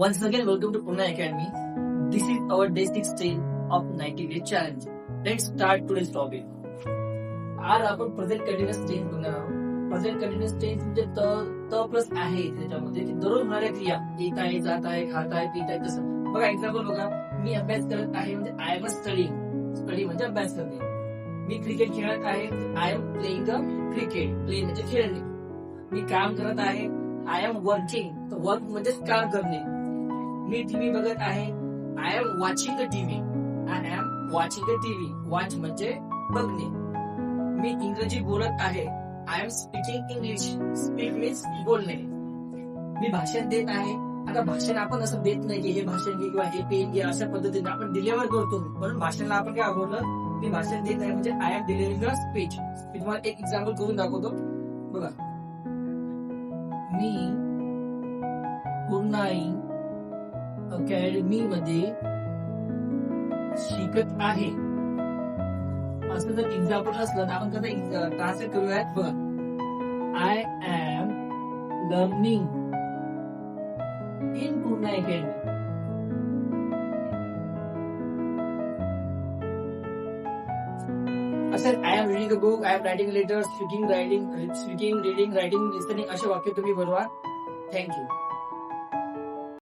Once again, welcome to Pune Academy. This is our day 16 of 90 day challenge. Let's start today's topic. आज आपण present continuous tense बघणार आहोत. Present continuous tense म्हणजे त त plus आहे त्याच्यामध्ये. की दररोज होणाऱ्या क्रिया येत आहे जात आहे खात आहे पित आहे तसं. बघा एक्झाम्पल बघा. मी अभ्यास करत आहे म्हणजे आय एम स्टडिंग स्टडी म्हणजे अभ्यास करणे. मी क्रिकेट खेळत आहे. I am playing the cricket play म्हणजे खेळणे. मी काम करत आहे. आय एम वर्किंग तर वर्क म्हणजे काम करणे. मी टीव्ही बघत आहे. I am watching the TV. I am watching the TV. Watch म्हणजे बघणे. मी इंग्रजी बोलत आहे. I am speaking English speak means बोलणे. मी भाषण देत आहे. आता भाषण आपण असं देत नाही की हे भाषण घे किंवा हे पेन घे अशा पद्धतीने आपण डिलिव्हर करतो. म्हणून भाषणाला आपण काय आवडलं? मी भाषण देत आहे म्हणजे I am delivering the speech मी तुम्हाला एक एक्झाम्पल करून दाखवतो. बघा. मी गुड नाईट मध्ये शिकत आहे. असं जर एक्झाम्पल असलं तर आपण कसं ट्रान्सलेट करूयात? बर I am learning in Purna academy असं I am reading a book I am writing letter speaking writing speaking reading writing listening असे वाक्य तुम्ही बनवा थँक्यू